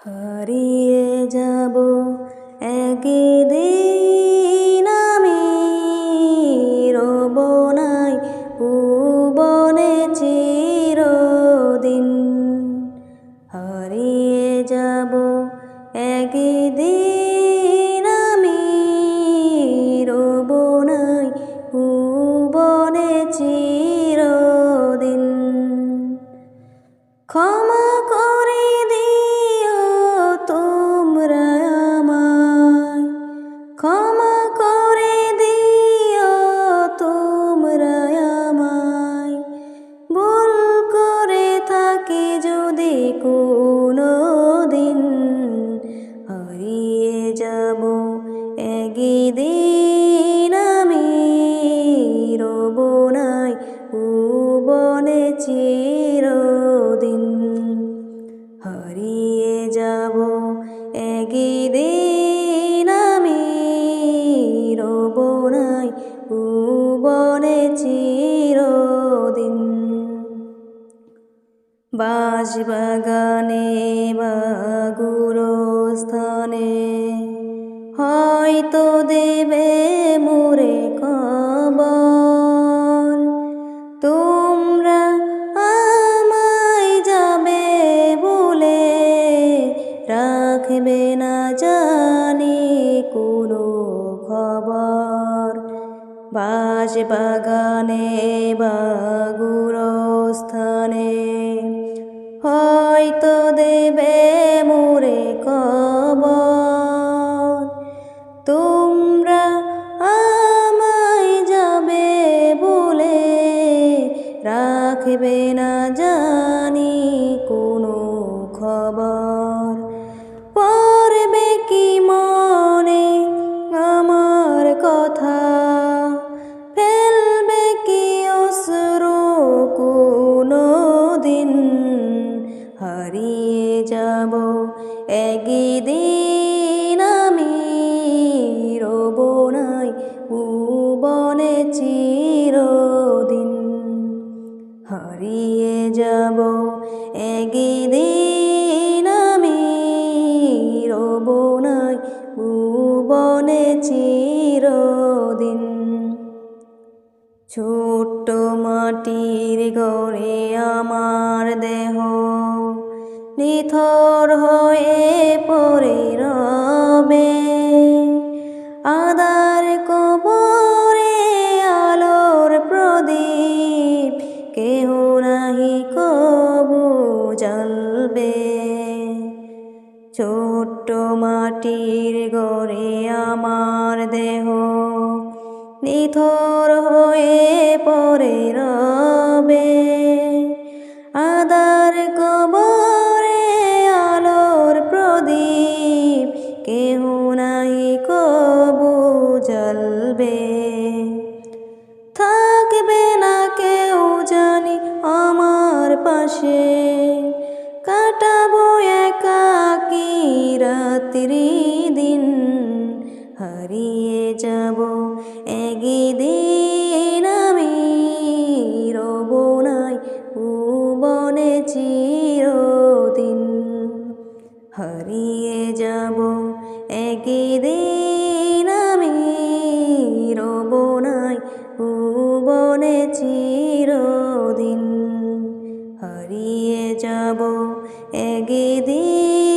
হারিয়ে যাব একদিন চিরদিন। হারিয়ে যাব একদিন আমি রব নাই ভুবনে চিরদিন। বাজবাগানে বা গুরস্থানে রাখবে না জানি কোনো খবর। বাজ বাগানে বা গুরস্থানে হয়তো দেবে মোরে কবর তোমরা আমায় যাবে বলে রাখবে না জানি কোনো খবর। একদিন আমি রব নাই ভুবনে চিরদিন হারিয়ে যাব। একদিন আমি রব নাই ভুবনে চিরদিন ছোট্ট মাটির ঘরে আমার দেহ। নিথর হয়ে পড়ে রবে। আদার কবরে আলোর প্রদীপ, কেহ নাহি কবু জ্বলবে। ছোট্ট মাটির গড়ে আমার দেহ, নিথর হয়ে পড়ে রবে। আদার কবরে আমার পাশে। কাটাবো একাকি রাত্রি দিন। হারিয়ে যাব একদিন আমি। রব নাই ভুবনে চিরদিন। হারিয়ে যাব একদিন আমি। রব নাই ভুবনে চিরদিন। হারিয়ে যাব একদিন